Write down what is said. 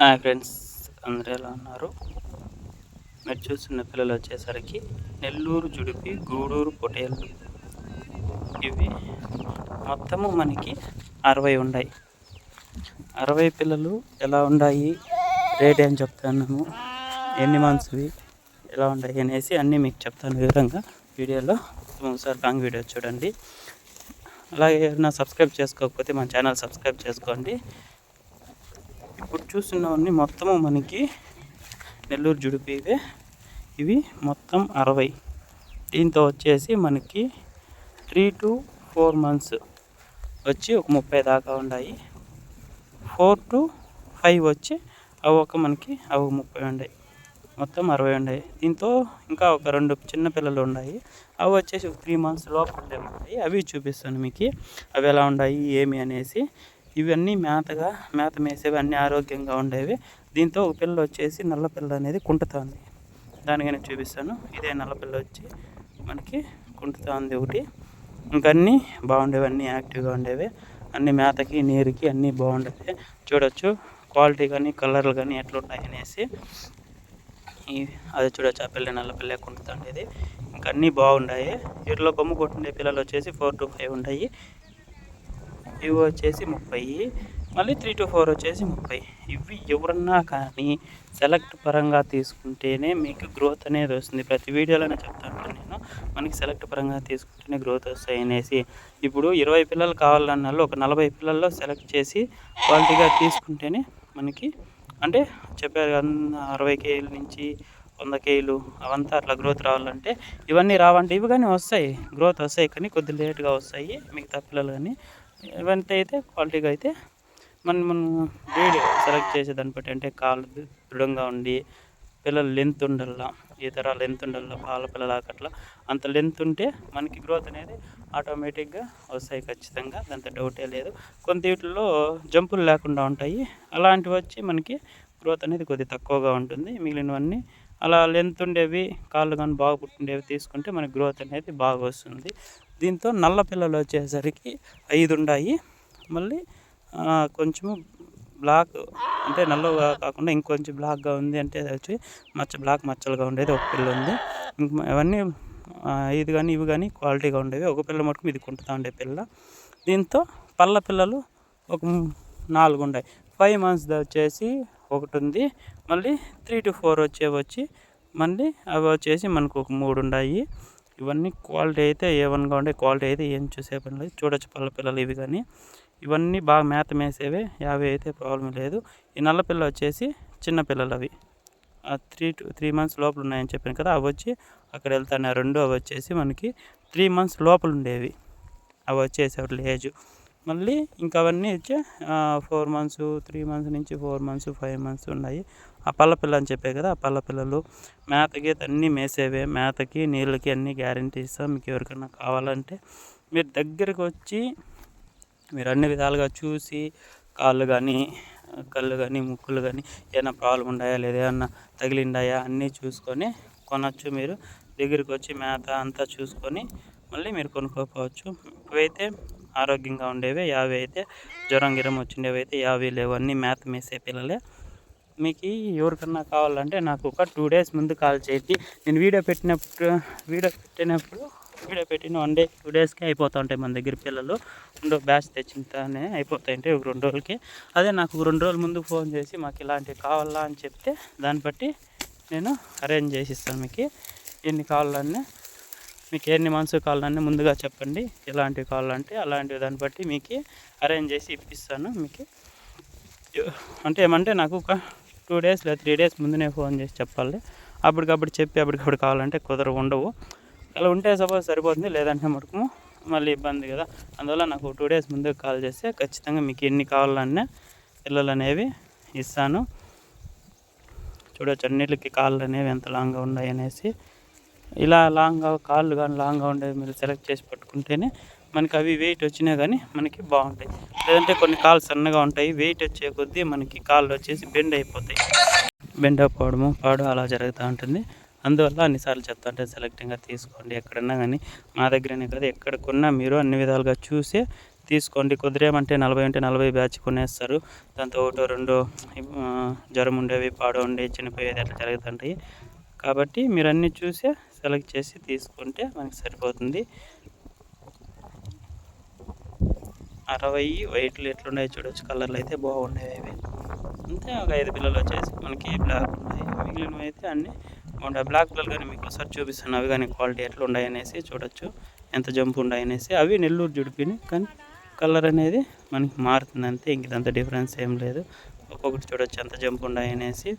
Hi friends అందరూ ఎలా ఉన్నారు? మీరు చూస్తున్న పిల్లలు వచ్చేసరికి నెల్లూరు జుడిపి గూడూరు పొటేళ్ళు ఇవి మొత్తము మనకి అరవై ఉన్నాయి. అరవై పిల్లలు ఎలా ఉన్నాయి? రేట్ ఏం చెప్తాను ఎన్ని మంత్స్వి? ఎలా ఉన్నాయి? అనేసి అన్నీ మీకు చెప్తాను వివరంగా వీడియోలో. ఒకసారి లాంగ్ వీడియో చూడండి. అలాగే నా సబ్స్క్రైబ్ చేసుకోకపోతే మన ఛానల్ సబ్స్క్రైబ్ చేసుకోండి. ఇప్పుడు చూస్తున్నవన్నీ మొత్తము మనకి నెల్లూరు జుడిపివే ఇవి మొత్తం అరవై. దీంతో వచ్చేసి మనకి త్రీ టు ఫోర్ మంత్స్ వచ్చి ఒక ముప్పై దాకా ఉన్నాయి ఫోర్ టు ఫైవ్ వచ్చి అవి ఒక మనకి అవి ముప్పై ఉన్నాయి మొత్తం అరవై ఉన్నాయి దీంతో ఇంకా ఒక రెండు చిన్న పిల్లలు ఉన్నాయి అవి వచ్చేసి ఒక త్రీ మంత్స్ లోపల ఉన్నాయి అవి చూపిస్తాను మీకు. అవి ఎలా ఉన్నాయి ఏమి అనేసి. ఇవన్నీ మేతగా మేత మేసేవి అన్నీ ఆరోగ్యంగా ఉండేవి. దీంతో ఒక పిల్ల వచ్చేసి నల్ల పిల్ల అనేది కుంటుతుంది. దానికి నేను చూపిస్తాను. ఇదే నల్ల పిల్ల వచ్చి మనకి కుంటుతోంది ఒకటి. ఇంకన్నీ బాగుండేవి అన్నీ యాక్టివ్గా ఉండేవి. అన్ని మేతకి నీరుకి అన్నీ బాగుండేవి. చూడొచ్చు క్వాలిటీ కానీ కలర్లు కానీ ఎట్లున్నాయి అనేసి. అది చూడొచ్చు ఆ పిల్ల నల్ల పిల్ల కుంటుతుండేది ఇంకా అన్నీ బాగున్నాయి వీటిలో కొమ్ము కొట్టుండే పిల్లలు వచ్చేసి ఫోర్ టు ఫైవ్ ఉంటాయి ఇవి వచ్చేసి ముప్పై. మళ్ళీ త్రీ టు ఫోర్ వచ్చేసి ముప్పై. ఇవి ఎవరన్నా కానీ సెలెక్ట్ పరంగా తీసుకుంటేనే మీకు గ్రోత్ అనేది వస్తుంది. ప్రతి వీడియోలోనే చెప్తాను నేను. మనకి సెలెక్ట్ పరంగా తీసుకుంటేనే గ్రోత్ వస్తాయి అనేసి. ఇప్పుడు ఇరవై పిల్లలు కావాలన్న ఒక నలభై పిల్లల్లో సెలెక్ట్ చేసి క్వాలిటీగా తీసుకుంటేనే మనకి అంటే చెప్పారు అరవై కేజీల నుంచి వంద కేజీలు అవంతా అట్లా గ్రోత్ రావాలంటే ఇవన్నీ రావంటే ఇవి కానీ వస్తాయి. గ్రోత్ వస్తాయి కానీ కొద్ది లేట్గా వస్తాయి. మిగతా పిల్లలు కానీ ఇవంతా అయితే క్వాలిటీగా అయితే మనం మనం వేడి సెలెక్ట్ చేసే దాన్ని బట్టి అంటే కాళ్ళు దృఢంగా ఉండి పిల్లలు లెంత్ ఉండాలా ఈ తర లెంత్ ఉండాల పాల పిల్లల అట్లా అంత లెంత్ ఉంటే మనకి గ్రోత్ అనేది ఆటోమేటిక్గా వస్తాయి ఖచ్చితంగా దాంతో డౌటే లేదు. కొంత వీటిల్లో జంపులు లేకుండా ఉంటాయి. అలాంటివి వచ్చి మనకి గ్రోత్ అనేది కొద్ది తక్కువగా ఉంటుంది. మిగిలినవన్నీ అలా లెంత్ ఉండేవి కాళ్ళు కానీ బాగా పుట్టిండేవి తీసుకుంటే మనకి గ్రోత్ అనేది బాగా వస్తుంది. దీంతో నల్ల పిల్లలు వచ్చేసరికి ఐదు ఉన్నాయి మళ్ళీ కొంచెము బ్లాక్ అంటే నల్లగా కాకుండా ఇంకొంచెం బ్లాక్గా ఉంది అంటే వచ్చి మచ్చ బ్లాక్ మచ్చలుగా ఉండేది. ఒక పిల్ల ఉంది. ఇంక అవన్నీ ఇది కానీ ఇవి కానీ క్వాలిటీగా ఉండేవి. ఒక పిల్ల మటుకు ఇది కుంటుతా ఉండే పిల్ల. దీంతో పళ్ళ పిల్లలు ఒక నాలుగు ఉన్నాయి ఫైవ్ మంత్స్ వచ్చేసి ఒకటి ఉంది మళ్ళీ త్రీ టు ఫోర్ వచ్చే వచ్చి మళ్ళీ అవి వచ్చేసి మనకు ఒక మూడు ఉన్నాయి ఇవన్నీ క్వాలిటీ అయితే ఏ వన్గా ఉండే క్వాలిటీ అయితే ఏం చూసే పని లేదు. చూడొచ్చు పళ్ళ పిల్లలు ఇవి కానీ. ఇవన్నీ బాగా మేత మేసేవే యాభై అయితే ప్రాబ్లం లేదు. ఈ నల్ల పిల్ల వచ్చేసి చిన్న పిల్లలు అవి. త్రీ టు త్రీ మంత్స్ లోపల ఉన్నాయని చెప్పాను కదా అవి వచ్చి అక్కడ వెళ్తాను. రెండు అవి వచ్చేసి మనకి త్రీ మంత్స్ లోపల ఉండేవి. అవి వచ్చేసి అట్లా ఏజ్ మళ్ళీ ఇంకా అవన్నీ వచ్చి ఫోర్ మంత్స్ త్రీ మంత్స్ నుంచి ఫోర్ మంత్స్ ఫైవ్ మంత్స్ ఉన్నాయి. ఆ పళ్ళ పిల్ల అని చెప్పే కదా ఆ పళ్ళ పిల్లలు. మేతకి అన్నీ మేసేవే. మేతకి నీళ్ళకి అన్నీ గ్యారంటీ ఇస్తాం. మీకు ఎవరికైనా కావాలంటే మీరు దగ్గరకు వచ్చి మీరు అన్ని విధాలుగా చూసి కాళ్ళు కానీ కళ్ళు కానీ ముక్కులు కానీ ఏమైనా ప్రాబ్లం ఉన్నాయా లేదా ఏమన్నా తగిలిండాయా అన్నీ చూసుకొని కొనచ్చు మీరు. దగ్గరికి వచ్చి మేత అంతా చూసుకొని మళ్ళీ మీరు కొనుక్కోపోవచ్చు ఇవైతే ఆరోగ్యంగా ఉండేవి యాభై అయితే జ్వరం గిరం వచ్చిండేవి అయితే యాభై లేవు. అన్నీ మేత మేసే పిల్లలే. మీకు ఎవరికన్నా కావాలంటే నాకు ఒక టూ డేస్ ముందు కాల్ చేయండి. నేను వీడియో పెట్టినప్పుడు వీడియో పెట్టినప్పుడు వీడియో పెట్టిన వన్ డే టూ డేస్కి అయిపోతూ ఉంటాయి మన దగ్గర పిల్లలు. రెండో బ్యాచ్ తెచ్చింతనే అయిపోతాయి ఒక రెండు రోజులకి. అదే నాకు రెండు రోజుల ముందు ఫోన్ చేసి మాకు ఇలాంటివి కావాలా అని చెప్తే దాన్ని బట్టి నేను అరేంజ్ చేసి ఇస్తాను మీకు. ఎన్ని కావాలన్నా మీకు ఎన్ని మంత్స్ కావాలని ముందుగా చెప్పండి. ఎలాంటివి కావాలంటే అలాంటివి దాన్ని బట్టి మీకు అరేంజ్ చేసి ఇప్పిస్తాను మీకు. అంటే ఏమంటే నాకు ఒక టూ డేస్ లేదా త్రీ డేస్ ముందునే ఫోన్ చేసి చెప్పాలి. అప్పటికప్పుడు చెప్పి అప్పటికప్పుడు కావాలంటే కుదర ఉండవు. అలా ఉంటే సపోజ్ సరిపోతుంది లేదంటే మటుకు మళ్ళీ ఇబ్బంది కదా. అందువల్ల నాకు టూ డేస్ ముందు కాల్ చేస్తే ఖచ్చితంగా మీకు ఎన్ని కావాలన్నా పిల్లలు అనేవి ఇస్తాను. చూడొచ్చు అన్నిటికి కాళ్ళు అనేవి ఎంత లాంగ్గా ఉన్నాయి అనేసి. ఇలా లాంగ్గా కాళ్ళు కానీ లాంగ్గా ఉండేవి మీరు సెలెక్ట్ చేసి పట్టుకుంటేనే మనకి అవి వెయిట్ వచ్చినా కానీ మనకి బాగుంటాయి. లేదంటే కొన్ని కాళ్ళు సన్నగా ఉంటాయి వెయిట్ వచ్చే కొద్దీ మనకి కాళ్ళు వచ్చేసి బెండ్ అయిపోతాయి. బెండ్ అయిపోవడము పాడు అలా జరుగుతూ ఉంటుంది. అందువల్ల అన్నిసార్లు చెప్తా చెప్తుంటే సెలెక్టింగ్గా తీసుకోండి. ఎక్కడన్నా కానీ మా దగ్గరనే కాదు ఎక్కడ కొన్నా మీరు అన్ని విధాలుగా చూసే తీసుకోండి. కుదిరేమంటే నలభై ఉంటే నలభై బ్యాచ్ కొనేస్తారు. దాంతో ఒకటో రెండో జ్వరం ఉండేవి పాడు ఉండి చనిపోయేది అట్లా జరుగుతుంటాయి. కాబట్టి మీరు అన్నీ చూసి సెలెక్ట్ చేసి తీసుకుంటే మనకి సరిపోతుంది. అరవై వైట్లు ఎట్లున్నాయి చూడొచ్చు. కలర్లు అయితే బాగున్నాయి అవి. అంతే ఒక ఐదు పిల్లలు వచ్చేసి మనకి బ్లాక్ ఉన్నాయి. మిగిలినవి అయితే అన్నీ బాగుంటాయి బ్లాక్ పిల్లలు కానీ మీకు ఒకసారి చూపిస్తాను. అవి కానీ క్వాలిటీ ఎట్లా ఉన్నాయి అనేసి చూడొచ్చు. ఎంత జంపు ఉన్నాయనేసి అవి నెల్లూరు జుడిపిని. కానీ కలర్ అనేది మనకి మారుతుంది అంతే. ఇంక డిఫరెన్స్ ఏం లేదు. ఒక్కొక్కటి చూడొచ్చు ఎంత జంపు ఉన్నాయనేసి